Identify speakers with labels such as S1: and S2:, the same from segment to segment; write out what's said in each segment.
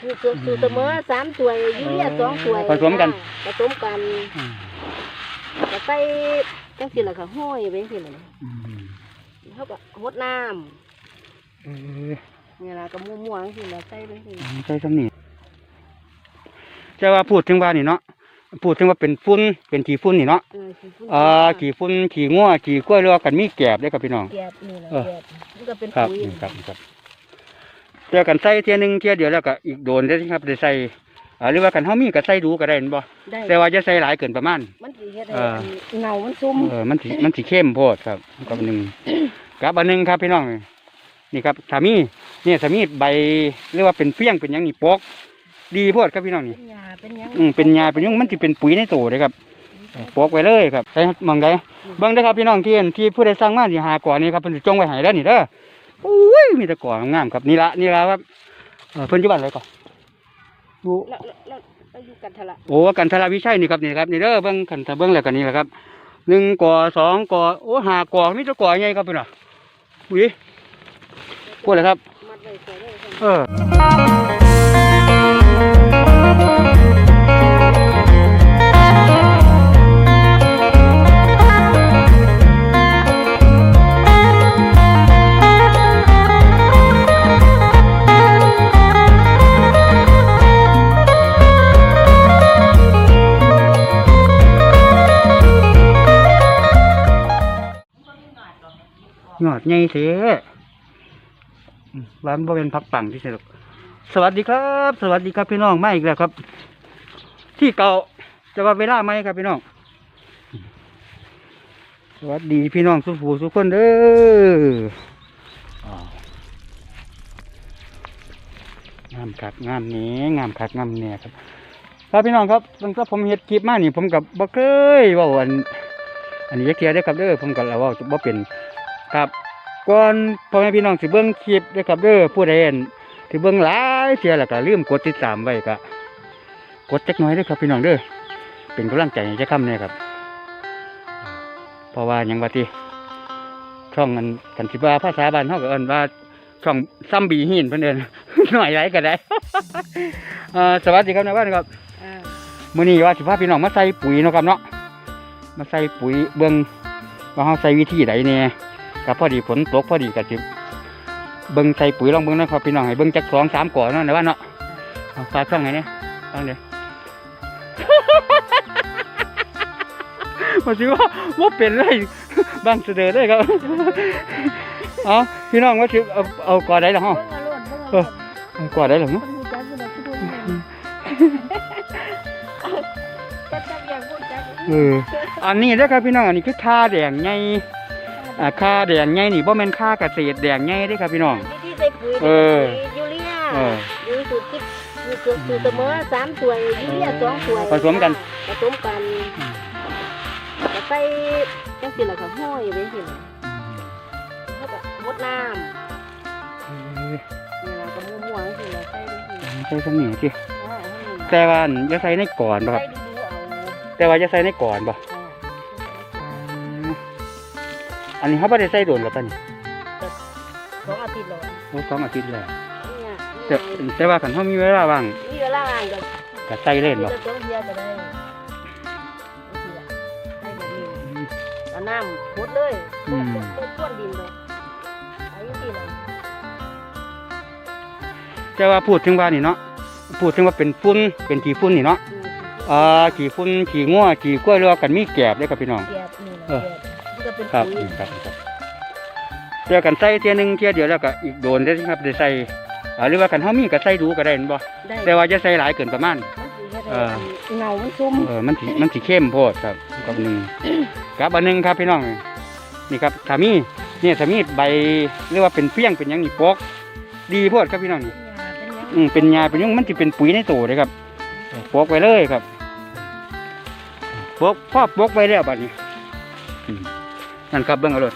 S1: คือคือคือเสมอสามถ้วยยูเรียสองถ้วย
S2: ผสมกัน
S1: ผสมกัน
S2: อืม
S1: แล้วใส่จังสิล่ะค่ะห้อยไปจังสิล่ะ
S2: อืม
S1: เขาก็หดน้
S2: เออำ
S1: เนี่ยล่ะก็มั่วๆจังสิล่ะใส่ไปจังสิล่ะ
S2: ใช่สำนีจะว่าพูดถึงว่านี่เนาะพูดถึงว่าเป็นฝุ่นเป็นขี้ฝุ่นนี่เนาะ
S1: เออขี้ฝุ่น
S2: เอ่อขี้ฝุ่นขี้งัวขี้กล้วยเรือว่ากันมีแกบได้อครับพี่น้อง
S1: แกบนี่ล่ะ
S2: เออ
S1: แกบมันก็เป็น
S2: ครับ
S1: ปุ๋ย
S2: นี่ครับนี่ครับ เจอกันใส่เทียหนึงเทียเดียวแล้วก็อีกโดนได้อครับได้ใส่อ่าหรือว่ากันเฮามีก็ใส่ดูก็ได้แม่นบ่
S1: ได้
S2: แต่ว่าจะใส่หลายเกินประมาณ
S1: มันสิเฮ็ดให้
S2: เออ
S1: อันเงามันซุ่ม
S2: เออมันสิมันสิเข้มโพดครับกับอันหนึ่งกับอันหนึ่งครับพี่น้อง นี่ครับสามีเนี่ยสามีใบเรียกว่าเป็นเฟี้ยงเป็นหยังนี่ปอกดีโพดครับพี่น้องนี่
S1: เป็นหญ้าเป็นหยัง
S2: อืมเป็นยาเป็นหยุ่งมันจะเป็นปุ๋ยในตัวเลยครับเออปอกไว้เลยครับใส่มองได้เบิ่งได้อครับพี่น้องที่เห็นที่ผู้ใดสร้างมาที่หาก่อนนี่ครับเพิ่นสิจงไว้ให้แล้วนี่เด้อ อุ้ยมีแต่ก่องามๆครับนี่ละนี่ละครับเออเพิ่นอยู่บ้านอะไรก่อนอยู่
S1: แล้วแล้วแล้วแล้วอยู่กันทะละ
S2: โอ้กันทราวิชัยนี่ครับนี่ครับนี่เด้อเบิ่งกันถ้าเบิ่งแล้วก็นี่แหละครับหนึ่งก่อสองก่อโอ้ห้าก่อมีแต่ก่อใหญ่ครับพี่น้องอุ้ยพูดเลยครับ
S1: มัดไว้ใส่เลยค่ะ
S2: เออ ยอดใหญ่เสียร้านบ่เป็นพักปังที่สุดสวัสดีครับ สวัสดีครับพี่น้องมาอีกแล้วครับ ที่เก่าจะว่าเวลาไหมครับพี่น้อง สวัสดีพี่น้องสุภูสุกคนเด้อองามคักงามแหนี้งามคักงามแหน่ครับครับพี่น้องครับตั้งแต่ผมเฮ็ดคลิปมานี่ผมกับบ่เคยว่าอันอันนี้เคลียร์ได้ครับเด้อผมกับเราว่าบ่เป็น ครับก่อนพ่อแม่พี่น้องสิเบิ่งคลิปได้อครับเด้อผู้ใดเห็นสิเบิ่งหลายเสียแล้วก็ลืมกดติดตามไว้ก็กดจักหน่อยเด้อครับพี่น้องเด้อเป็นกำลังใจให้เจะคำเนี่ยครับเพราะว่าหยังว่าติช่องกันกันสิว่าภาษาบ้านเฮาก็เอิ้นว่าช่องซ้ำบีหินเพิ่นเอิ้นหน่อยไรก็ได้เอ่อสวัสดีครับนายบ้านครับ
S1: อ่า
S2: มื่อนี้ว่าสิพาพี่น้องมาใส่ปุ๋ยเนาะครับเนาะมาใส่ปุ๋ยเบิ่งว่าเขาใส่วิธีใดเนี่ย กับพอดีฝนตกพอดีกับสิเบิ่งใส่ปุ๋ยลองเบิ่งนะครับพี่น้องให้เบิ่งจักสองสามก่อนเนาะในบ้านเนาะเอาฝากช่องไหนเนี่ยฟังเดี๋ยวมาสิว่าว่าเป็นเลยบางเสดอเลยครับเอาพี่น้องว่าสิเอาเอาก่อนได้หรอฮะ
S1: เบิ่งเอาโลดเบิ่งเอาโลด
S2: เอาก่อนได้หรอ
S1: ค
S2: ฮะ
S1: นรู้จักอยู่แล้วคือดูจักจักอยากพูดจัก
S2: เอออันนี้เด้อครับพี่น้องอันนี้คือค่าแดงไง อ่าค่าแดงไงนี่บ่แม่นค่าเกษตรแดงไงเด้อครับพี่น้อง
S1: ที่ใส่ปุ๋ย
S2: เออ
S1: ยูเรีย
S2: เออ
S1: ยูสูตรที่ยูสูตรสูตรเสมอสามถ้วยยูเรียสองถ้วย
S2: ผสมกัน
S1: ผสมกันแล้วใส่จังสิล่ะค่ะห้อยไปจังสิล่ะเขาก็หดน้ำนี่ล่ะก็มั่วๆจังสิล่ะใส่จังสิล่ะ
S2: ใส่สำนีสิ
S1: อ่าให้มัน
S2: แต่ว่าอันอย่าใส่ในก่อนบ่ครับ
S1: ใส่ดูๆเอา
S2: แต่ว่าอย่าใส่ในก่อนบ่
S1: อ่า
S2: อันนี้เขาบ่ได้ใส่โดนแล้วป่ะนี่
S1: สองอาทิตย์แล้ว
S2: โอ้สองอาทิตย์แล้ว
S1: เนี่ย
S2: แต่แต่ว่าคันเฮามีเวลาว่าง
S1: นี่เวลาอ่านก็
S2: ก็ใส่เล่นบ่
S1: จะต้องเทียก็ได้จังสิล่ะใส่แบบนี้เอาน้ำพดเลยพดพดพดดินเลยไอ้ที่ล่ะ
S2: แต่ว่าพูดถึงว่านี่เนาะพูดถึงว่าเป็นฝุ่นเป็นขี้ฝุ่นนี่เนาะ
S1: อืม
S2: อ่าขี้ฝุ่นขี้งัวขี้กล้วยเรือว่ากันมีแกบเด้อครับพี่น้อง
S1: แกบนี่
S2: เอ
S1: ล่ะ
S2: อ
S1: แกบ มันก็เป็น
S2: ครับ
S1: ปุ๋ย
S2: นี่ครับนี่ครับเจอกันใส่เทียหนึงเทียเดียวแล้วก็อีกโดนได้อครับได้ใส่อ่าหรือว่ากันเฮามีก็ใส่ดูก็ได้แม่นบ่
S1: ได้
S2: แต่ว่าจะใส่หลายเกินประมาณ
S1: มันสิเฮ็ด
S2: เอ
S1: ให้
S2: อ
S1: เงามันซุ่ม
S2: เออมันสิมันสิเข้มโพดครับกับหนึ่งกับอันหนึ่งครับพี่น้องนี่ครับสามีเนี่ยสามีใบเรียกว่าเป็นเฟี้ยงเป็นหยังนี่ปอกดีโพดครับพี่น้องนี่อืมเป็นยาเป็นหยังมันสิเป็นปุ๋ยในตัวเลยครับเออปอกไว้เลยครับปอกพ่อปอกไว้แล้วบัดนี้อืม นั่นครับเบิ่งเอาเลย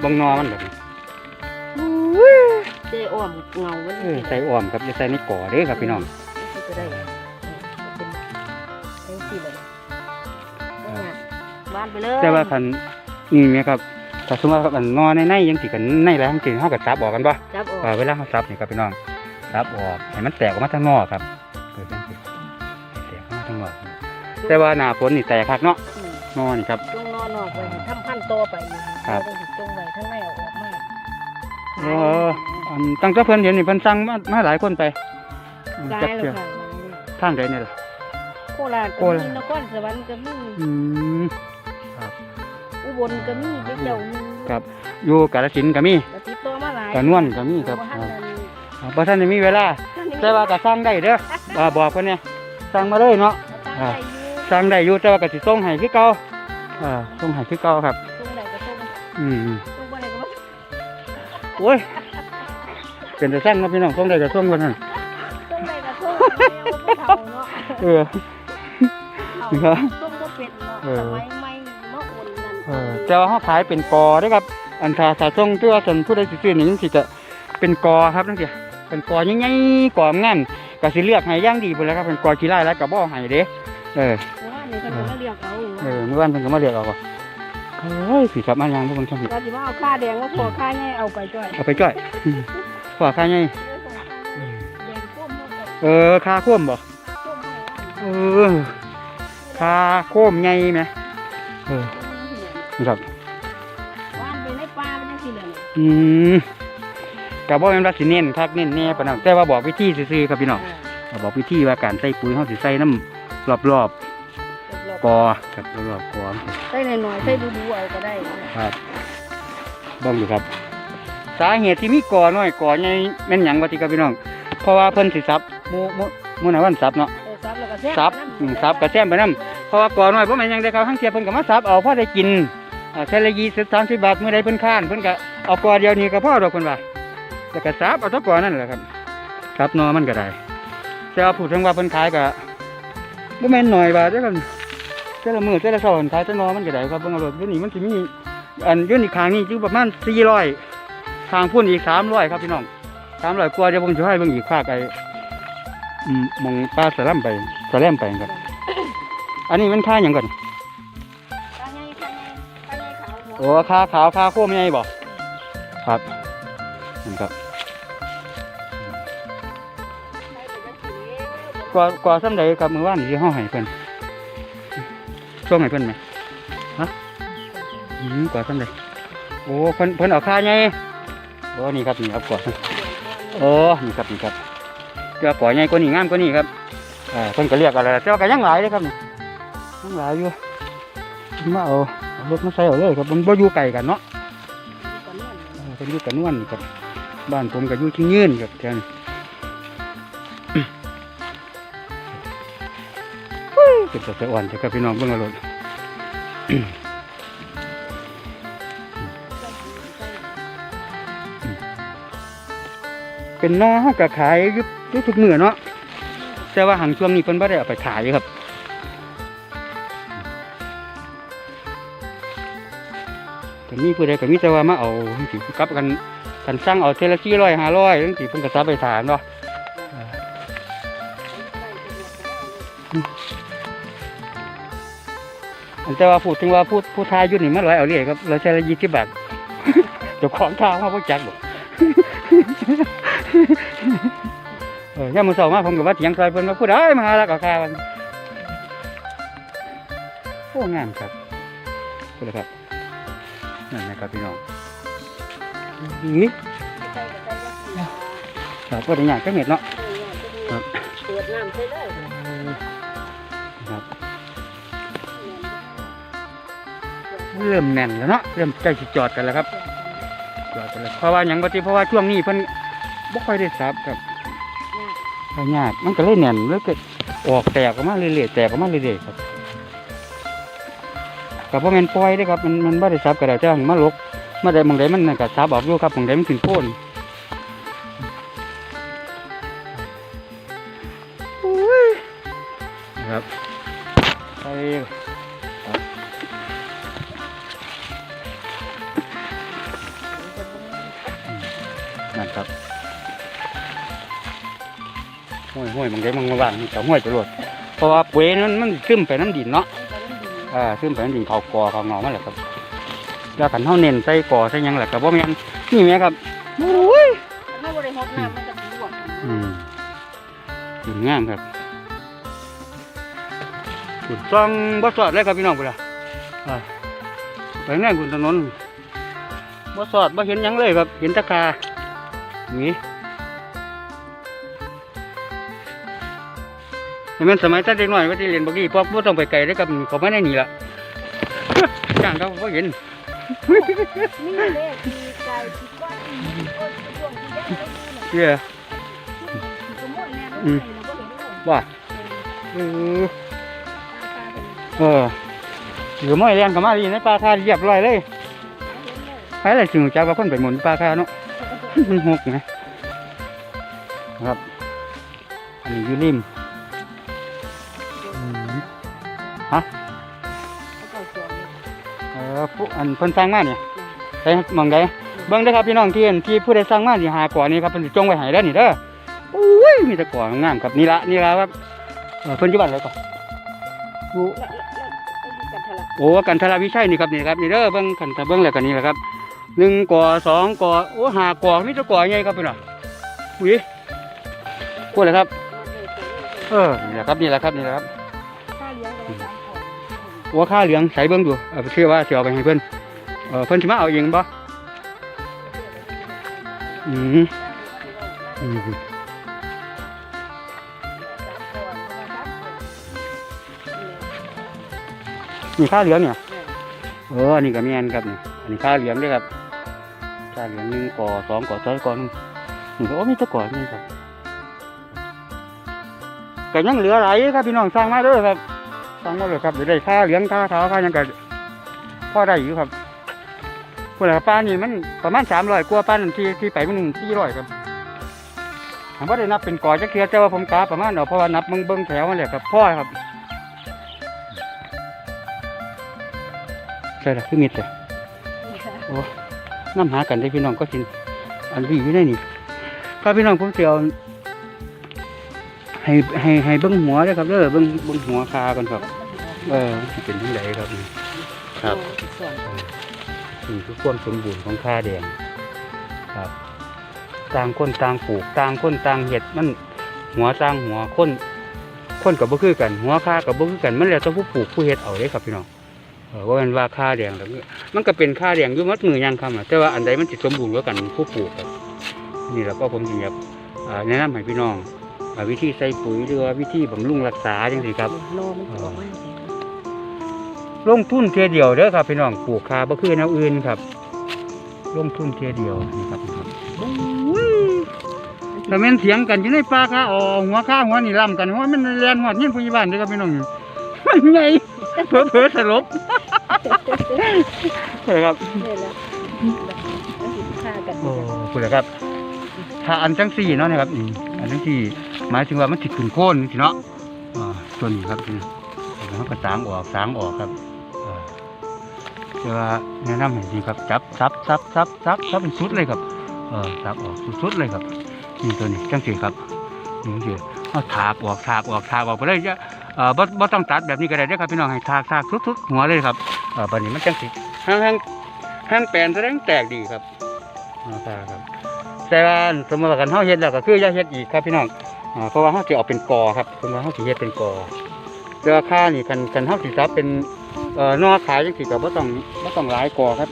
S2: เบิ่งนอมันแบบนี้
S1: เจอ้อมเงามัน
S2: เออใส่อ่อมครับจะใส่ในก่อเด้อครับพี่น้อง
S1: ก็ได้เป็นเป็นสีเลยบ้านไปเลย
S2: แต่ว่าคันอืมเนี่ยครับถ้าสมมติว่าอันนอในในยังสิกันในแล้วทั้งสิเฮาก็ซับออกกันบ่
S1: จับออก
S2: เออเวลาเขาซับนี่ครับพี่น้องซับออกให้มันแตกออกมาทางนอกครับเปิดจังสิแตกออกมาทางนอกแต่ว่าหน้าฝนนี่แตกคักเนาะ
S1: อืม
S2: นอนี่ครับ
S1: จง นอนนอกไว้ให้ทำพันธุ์ต่อไปอยู่
S2: ครับ
S1: เาต้องจงไว้ทั้งในเอาออกมา
S2: เอออันตั้งแต่เพิ่นเห็นนี่เพิ่นสั่งมามาหลายคนไปอืม
S1: ตา
S2: จั
S1: ย
S2: ก
S1: แล้
S2: เทื่
S1: ว
S2: อ
S1: ค่ะ
S2: ทางใดเนี่ยล่ะ
S1: โคราช
S2: โค
S1: ก็
S2: ราช
S1: มีนครสวรรค์ก็มี
S2: อืม
S1: อุบลก็มีเด็กเจ้าหนึง
S2: ครับอยู่กาฬสินธุ์ก็มี
S1: ก็ติดต่อมาหลาย
S2: กานวนก็มีครับ
S1: บ่ทันนั้น
S2: อ่าบ่ทันได้มีเวลาแต่ว่าก็สั่งได้เด้ออ่าบอกเพิ่นเนี่ยสั่งมาเลยเนาะ
S1: ตั้ง
S2: อ่า
S1: ใจอยู่
S2: สั่งได้อยู่แต่ว่าก็สิส่งให้คือเก่า อ่าส่งให้คือเก่าครับ
S1: ตรงไหนก็ตรง
S2: อืม
S1: ตรงบ่ได้ก็บ่
S2: โอ้ยเป็นแต่สั่งเนาะพี่น้องส่งได้ก็ส่งว่านั่น
S1: ตรงไหนก็ตรงไม่เอาบ่เฒ่าเนาะ
S2: เออ
S1: เฒ่าตรงบ่เป็นเนาะ
S2: เออ
S1: สมัยใหม่มาโอนนั่น
S2: เออแต่ว่าเขาขายเป็นกอเด้อครับ อันถ้าถ้าส่งที่ว่าสันผู้ใดสิซื้อนี่มันสิจะเป็นกอครับนั่นสิเป็นกอใหญ่ๆกองามก็สิเลือกให้อย่างดีพุ่นแหล้วครับเป็นกอขี้ไล่แล้วก็บ่ให้เด้เออ
S1: ว่านี่เพิ่นก็มาเรียกเอา
S2: เออเมื่อวานเพิ่นก็มาเรียกเอาว่าเฮ้ยสิครับมายังพวกมันจังสิ
S1: ว่าสิมาเอาค่าแดงว่าขอค่าใหญ่เอาไปจ้อย
S2: เอาไปจ้อยอืมขอค่าใหญ่
S1: แดงก้มหมดเลย
S2: เออค่าโค้มบ่
S1: ก้มให้
S2: เออค่าโค้มใหญ่ไหมเออนี่ครับ
S1: ว่านไปในป่ามันจังซี่แหละนี่
S2: อืมก็บ่แม่นว่าสิเน้นคักเน้นแน่ปานนั้นแต่ว่าบอกวิธีซื่อๆครับพี่น้องก็บอกวิธีว่าการใส่ปุ๋ยเขาสิใส่น้ำรอบรอบๆ กอครับรอบๆกอ
S1: ใส่หน่อยๆใส่ดูๆเอาก็ได้
S2: ครับเบ้องอยู่ครับ สาเหตุที่มีกอน้อยกอใหญ่แม่นหยังวะที่ครับพี่น้อง เพราะว่าเพิ่นสิซับหมู่หมู่หมู่ไหนวันซับเนาะ
S1: เออซับแล้วก็แซ่บ
S2: ซับอืมซับกระแซมไปน้ำเพราะว่ากอน้อยบ่แม่นหยังได้ครับทั้งเทียเพิ่นก็มาซับเอาพอได้กินอ่าเทละยี่สิบสามสิบบาทมื้อใดเพิ่นค้านเพิ่นก็เอากอเดียวนี้ก็พอดอกเพิ่นว่าแล้วก็ซับเอาแตะกอนั่นแหละครับซับหนอมันก็ได้แต่ว่าพูดถึงว่าเพิ่นขายก็บ่แม่นหน่อยบาทเด้อครับ แต่ละมือแต่ละเช้าเพิ่นขายแต่หนอมันก็ได้ครับเบิ่งเอาโลดเดี๋ยวนี้มันสิมีอันยู่นี่ข้างนี้อยู่ประมาณ400ข้อยทางพุ่นอีก300ครับพี่น้อง300กว่าเดี๋ยวผมสิให้เบิ่งอีกภาคไอ้มองปลาสะลํไปสะแลมไปครับ อันนี้มันค่าหยังก่อนโอ้ค่าขาวค่าโค้มใหญ่บ่ครับนั่นครับกว่ากว่าซ้ำใดครับมือว่านที่เฮาให้เพิ่น ส่งให้เพิ่นไหมฮะอืมกว่าซ้ำใดโอ้เพิ่นเพิ่นเอาค่าใหญ่โอ้นี่ครับนี่ครับกว่าโอ้นี่ครับนี่ครับเจ้าก่อใหญ่กว่านี้งามกว่านี้ครับอ่าเพิ่นก็เรียกอะไรเจ้าก็ยังหลายเลยครับนี่ยังหลายอยู่มาเอาเอารถมาใส่เอาเลยครับมันบ่อยู่ไกลกันเนาะเป็นอยุกันนวลนี่ครับบ้านผมก็อยู่ที่ยืนครับแทน เป็นตะสะอ่อนแต่กับพี่น้องเบิ่งอารมณ์เป็นน้อเฮาก็ขายยุบยุบทุกมือเนาะแต่ว่าหังช่วงนี้เพิ่นบ่ได้เอาไปขายครับก็มีผู้ใดก็มีแต่ว่ามาเอาสิกับกันกันสั่งเอาเทละสี่ร้อละ400 500จังซี่เพิ่นก็ซับไปถามเนาะ อันแต่ว่าพูดถึงว่าพูดผู้ทายยุ่นนี่มันร้อยเอาเรื่อยครับเราใช้ละยี่สิบบาทเจ้าของทางว่าพวกจักบอกเออย่ามือสองมาผมกับว่าเถียงซอยเพิ่นว่าพูดได้มาแล้วก็คาวันโอ้งามครับพูดเลยครับนั่นนะครับพี่น้องนี่ครับก็ได้ยากก็เม็ดเนาะครับ
S1: เปิดน้ำใส่เล
S2: เริ่มแน่นแล้วเนาะเริ่มใกล้สิจอดกันแล้วครับจอดกันแล้วเพราะว่าอย่างบ่ติเพราะว่าช่วงนี้เพิ่นบ่ค่อยได้ซับครับก็ยากมันก็เลยแน่นแล้วก็ออกแตกออกมาเรื่อยๆแตกออกมาเรื่อยๆครับก็บ่แม่นปล่อยได้ครับมันมันบ่ได้ซับก็ได้แต่ว่ามาลกมาได้มองไดมันนั่นก็ซับออกอยู่ครับมองไดมันขึ้นโพน ห้วยห้วยหมองใดหมองว่างนี่ก็ห้วยตลอดเพราะว่าปุ๋ยนั้นมันซึมไปน้ำดินเนาะอ่าซึ่งเป็นดินเขากอเขางอมาแหละครับแล้วกันเท่าเน้นใส่กอใส่หยังแหละครับว่าแม่นนี่แม่ครับโอ้ย
S1: ถ้าบริหารน้ำมันจะบวก
S2: อืมขุนงามครับขุนซองบ่สอดเลยครับพี่น้องพุ่นล่ะอ่าไปแน่ขุนถนนบ่สอดบ่เห็นหยังเลยครับ เห็นแตะกาหนี เห็นมันสมัยตั้งเด็กน้อยว่าที่เรียนบกี้พวกบ่ต้องไปไกลเลยครับเขาไม่ได้หนีละจ้างเขาบ่เห็น
S1: นี่แหละที่ไก่ที่ก้อนที่ก้นที่ดวงที่แดงที่น่ะ
S2: เชื่อ
S1: ที่ก็หมดแล้วไม่เราก็เห็นเลย
S2: ว่าเออ
S1: ตาตาเป็น
S2: เออหรือไม่เลี้ยงกับมาดีในปลาคาเรียบร้อยเลย
S1: เห็นเลย
S2: ใครเลยถึงจะว่าคนไปหมุนปลาคาเนาะมันหกนะครับอันนี้อยูริม
S1: เขาเอ
S2: อผู้อันเพิ่นสร้างมาเนี่ยไปมองได้เบิ่งเด้ครับพี่น้องที่เห็นที่ผู้ใดสร้างมาสิหาก่อนี่ครับเพิ่นจงไว้ให้เด้อนี่เด้ออุ้ยมีแต่ก่องามครับนี่ละนี่ละครับเออเพิ่นอยู่บ้านอะไรก่อนอยู่โอ้กันทราวิชัยนี่ครับนี่ครับนี่เด้อเบิ่งกันถ้าเบิ่งแล้วก็นี่แหละครับหนึ่งก่อสองก่อโอ้หาก่อมีแต่ก่อใหญ่ครับพี่น้องอุ้ยพูดเลยครับ เออนี่แหละครับนี่แหละครับนี่แหละครับ หัวข้าเหลืองใส่เบิ้งดูเออเชื่อว่าเสียเอาไปให้เพื่อนเออเพื่อนสิมาเอาเองบ่อืมอืมนี่ข้าเหลืองเนี่ยเอออันนี้ก็แม่นครับนี่อันนี้ข้าเหลืองด้วยครับข้าเหลืองหนึ่งก่อสองก่อสามก่อหนึ่งนี่ก็โอ้มีตะก่อนี่ครับก็ยังเหลือหลายครับพี่น้องสร้างมาด้อครับ สร้างมาเลยครับเดี๋ยวได้ค่าเลี้ยงค่าขาวค่ายังก็พอได้อยู่ครับพวกป้านี่มันประมาณสามร้อยกว่าป้านั่นที่ที่ไปมันสี่ร้อยครับผมว่าได้นับเป็นก่อจักเทียร์แต่ว่าผมกาประมาณเนาะเพราะว่านับเบิ้งเบิ้งแถวมันแหละครับพ่อครับใช่ละคือมิดเลยน้ำหากันได้พี่น้องก็กินอันดีอยู่ได้นี่ครับพี่น้องผมเสียว ให้ให้ให้เบิ้งหัวเลยครับเด้อเบิ้งเบิ้งหัวคาก่อนครับ เออมันเป็นที่ไหนครับนี่ครับ
S1: สอง
S2: นี่คือความสมบูรณ์ของข้าแดงครับ ต่างคนต่างปลูกต่างคนต่างเห็ดมันหัวต่างหัวคนคนกับบ่คือกัน หัวข้ากับบ่คือกันมันแล้วแต่ผู้ปลูกผู้เห็ดเอาเลยครับพี่น้องเออว่ามันว่าข้าแดงแล้วมันก็เป็นข้าแดงอยู่มัดมือยังคำอะแต่ว่าอันใดมันสิสมบูรณ์กว่ากันผู้ปลูกครับนี่แหละก็ผมจึงอยากอ่าแนะนำให้พี่น้อง อ่าวิธีใส่ปุ๋ยหรือว่าวิธีบำรุงรักษาจังซี่ครับ
S1: โลมันออกมา
S2: ลงทุนเทียเดียวเด้อครับพี่น้องปลูกคาบ่คือแนวอื่นครับ ลงทุนเทียเดียวนี่ครับครับแต่แม่นเถียงกันอยู่ในป่าคาอ๋อหัวข้าหัวนี่ล่ำกันหัวมันเรียนหัวยิ่งผู้ใหญ่บ้านเด้อครับพี่น้องมันไงเผลอเผลอๆสลบใช่ครับ
S1: เนี่ยแหละฆ่ากัน
S2: โอ้คุณละครับ ถ้าอันจังสี่เนาะนะครับนี่อันจังสี่ หมายถึงว่ามันติดขึ้นโค่นสิเนาะตัวนี้ครับนี่แล้วก็สางออกสางออกครับอ่าเดี๋ยวแนะนำให้ดีครับจับซับซับซับซับซับเป็นสุดเลยครับเออซับออกสุดๆเลยครับนี่ตัวนี้จังสีครับนี่จังสีเอาถากออกถากออกถากออกไปเลยจะเออบ่บ่ต้องตัดแบบนี้ก็ได้เด้ครับพี่น้องให้ถากถากสุดๆหัวเลยครับเออบัดนี้มันจังสีห้างห้างห้างแปลนแสดงแตกดีครับเอาถาครับแต่ว่าสมมติว่ากันเฮาเฮ็ดแล้วก็คืออย่าเฮ็ดอีกครับพี่น้อง เพราะว่าเฮาสิเอาเป็นกอครับสมมติว่าเฮาสิเฮ็ดเป็นกอแต่ว่าค่านี่คันคันเฮาสิซับเป็นเอ่อนอขายจังสี่ก็บ่ต้องบ่ต้องหลายกอครับ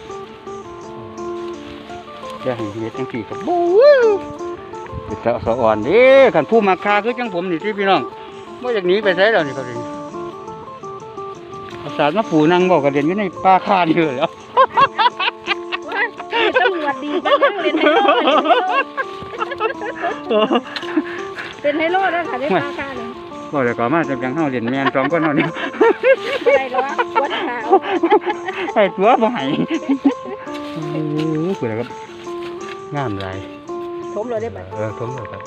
S2: เดี๋ยวให้เฮ็ดจังสี่ครับบู๊เป็นตาสะอ่อนเด้คันผู้มาคาคือจังผมนี่ที่พี่น้องบ่อยากหนีไปไสแล้วนี่ครับนี่อาสามาปูนั่งบอกกันเรียนอยู่ในป่าคานี่เลยแล้ว
S1: ตำรวจดีกันนั่งเล่นไฮโล เป็นไฮโลนะค่ะได้ปลาค่าเลย
S2: บ่เดี๋ยวก็มาจังจังเฮาเรียนแม่นสองคนเฮานี่
S1: อะไรหรอวัดขาว
S2: ไอ้ตัวบ่ให้โอ้โหคืออะไรครับงามหลาย
S1: ชมเลยได้ไหม
S2: เออผมเลยครับ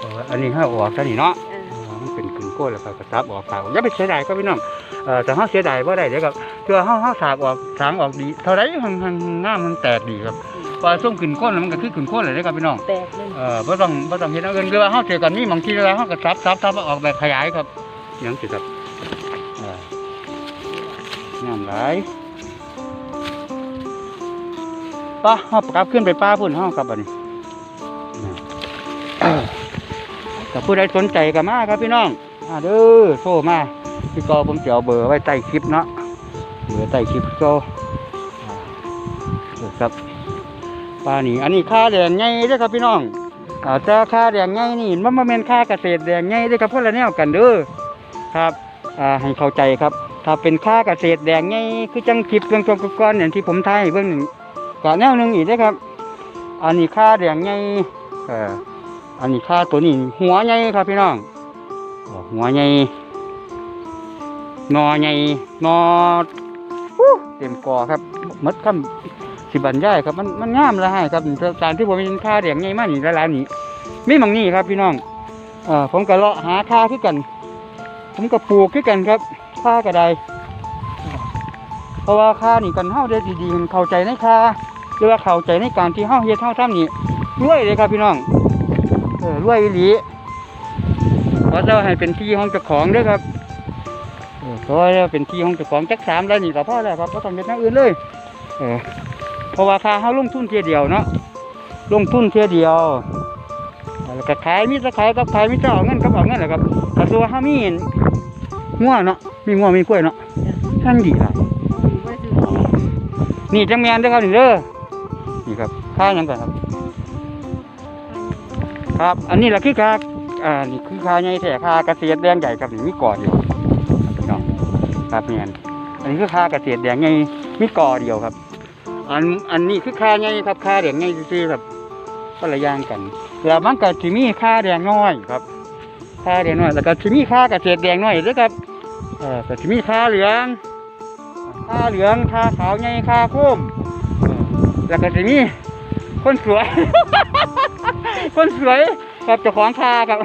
S2: เอออันนี้เฮาออกซะนี่เนาะ
S1: อ่า
S2: อ่ามันเป็นกึ่งโก้แล้วก็กระซับออกสากอย่าไปเสียดายก็พี่น้องเอ่อแต่เฮาเสียดายบ่ได้เดี๋ยวกับเพื่อเฮาเฮาสากออกสางออกดี เท่าไรหังหังงามมันแตกดีครับ พอส่งกึ่งโก้แล้วมันก็คือกึ่งโก้เลยเด้อครับพี่น้อง
S1: แตกเลย
S2: เอ่อบ่ต้องบ่ต้องเฮ็ดเอาเงินหรือว่าเฮาเจอกันนี่บางทีเวลาเฮาก็ซับซับซับออกแบบขยายครับอยังสิครับเอ่องามหลายไป้าเฮากลับขึ้นไปป้าพุ่นเฮาครับบัดนี้
S1: ต
S2: แต่ผู้ใดสนใจก็มาครับพี่น้องมาเด้อโทรมาพี่กอผมจะเอาเบอร์ไว้ใต้คลิปเนาะเบอร์ใต้คลิปก็ครับ ปลานี่อันนี้ค่าแดงไงเด้อครับพี่น้องอ่าแต่ค่าแดงไงนี่มันบ่แม่นค่าเกษตรแดงไงเด้อครับเพื่อนละแนวกันเด้อครับอ่าให้เข้าใจครับ ถ้าเป็นค่าเกษตรแดงไงคือจังคลิปเรื่องตัวก้อนอย่างที่ผมทายเบื้องหนึ่งกแนวหนึ่งอีกเด้ครับ อันนี้ค่าแดงไงเอออันนี้ค่าตัวนี้หัวใหญ่ครับพี่น้องหัวใหญ่นอใหญ่นอเต็มกอครับหมดคำ สิบรรยายครับมันมันงามละให้ครับตามที่ผมเป็นค่าแดงใหญ่มากนี่หลายๆนี่มีบางนี่ครับพี่น้องเอ่อผมก็เลาะหาค่าขึ้นกัน ผมก็ปลูกขึ้นกันครับค่ากระไดเพราะว่าค่านี่กันเฮาได้ดีๆเข้าใจในค่าหรือว่าเข้าใจในการที่เฮาเฮ็ดเฮาทำนี่รวยเลยครับพี่น้องเออรวยอีหลีเพราะจะให้เป็นที่ห้องเจ้าของด้วยครับเออเพราะว่าเป็นที่ห้องเจ้าของจักสามแล้วนี่ก็พอแล้วครับก็ต้องเป็นอย่างอื่นเลยเออ เพราะว่าค่าเขาลงทุนเทียเดียวเนาะลงทุนเทียเดียวแล้วก็ขายมีจะขายก็ขายมีจะเอาเงินก็เอาเงินแหละครับแต่ตัวเขามีงัวเนาะมีงัวมีกล้วยเนาะท่านดีหลาย
S1: อยู่ไว้ซื้อของ
S2: นี่จังแมนเด้อครับนี่เด้อนี่ครับค่าหยังก่อนครับ ครับอันนี้แหละคือค่าอ่านี่คือค่าใหญ่แท้ค่าเกษตรแดงใหญ่ครับนี่มีก่อเดียวพี่น้องครับเนี่ยอันนี้คือค่าเกษตรแดงใหญ่มีก่อเดียวครับ อันอันนี้คือค่าใหญ่ครับค่าแดงใหญ่ซื่อๆครับก็ละย่างกันแล้วมันก็จะมีค่าแดงน้อยครับค่าแดงน้อยแล้วก็จะมีค่าเกษตรแดงน้อยด้วยครับเออก็จะมีค่าเหลืองค่าเหลืองค่าขาวใหญ่ค่าโค้มแล้วก็จะมีคนสวย คนสวยกับเจ้าของคาครับ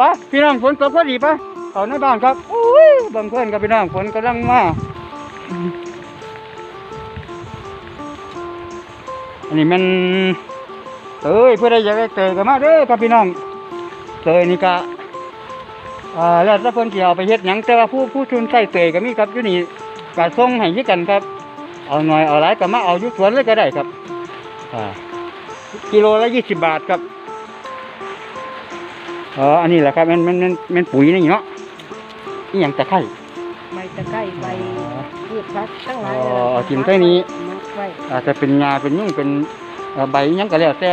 S2: ปะพี่น้องฝนตกพอดีปะเขาในบ้านครับอุ้ยบังเพื่อนกับพี่น้องฝนกำลังมา อันนี้มันเตยเพื่อได้อยากได้เตยกันมาเด้อครับพี่น้องเตยนี่ก็อ่าแล้วถ้าเพิ่นสิเอาไปเฮ็ดหยังแต่ว่าผู้ผู้ชุนใส่เตยก็มีครับอยู่นี่ก็ส่งให้คือกันครับ เอาหน่อยเอาหลายก็มาเอาอยู่สวนเลยก็ได้ครับอ่ากิโลละยี่สิบบาทครับเอออันนี้แหละครับมันมันมันมันปุ๋ยนี่เนาะนี่อย่างตะไคร้
S1: ใบตะไคร้ใบพืชพักทั้งหลาย
S2: อ๋อกินแค่นี้
S1: มัด ไว้
S2: อาจจะเป็นงาเป็นยุ่งเป็นเอ่อใบหยังก็แล้วแต่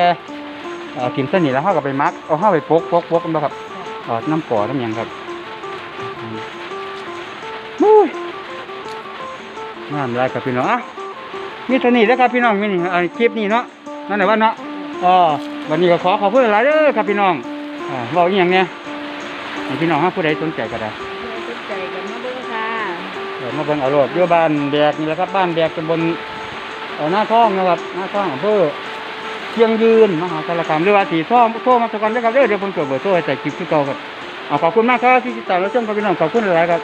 S2: เอ่อกินเส้นนี้แล้วเขาก็ไปมักเอาเข้าไปปกปกปกกันบ่ครับเอ่อน้ำก่อน้ำหยังครับอืมอุ้ยงามหลายครับพี่น้องอะมีเท่านี้แล้วครับพี่น้องมีนี่อ่าคลิปนี้เนาะนั่นแหละว่าเนาะอ๋อวันนี้ก็ขอขอบคุณหลายเด้อครับพี่น้องอ่าบอกอีกอย่างเนี้ยให้พี่น้องถ้าผู้ใดสนใจก็ได้
S1: สนใจกันมาเบิ่งค่ะ
S2: เดี๋ยวมาเบิ่งเอารมณ์อยู่บ้านแบกนี่แหละครับบ้านแบกตำบล เออหน้าท้องนะครับ หน้าท้องอำเภอเชียงยืนมหาสารคามหรือว่าสีท่องโทรมาสักกันนะครับเดี๋ยวผมจดเบอร์โทรให้ใส่คลิปที่เก่าครับเอาขอบคุณมากครับที่ติดตามและชมครับพี่น้องขอบคุณหลายครับ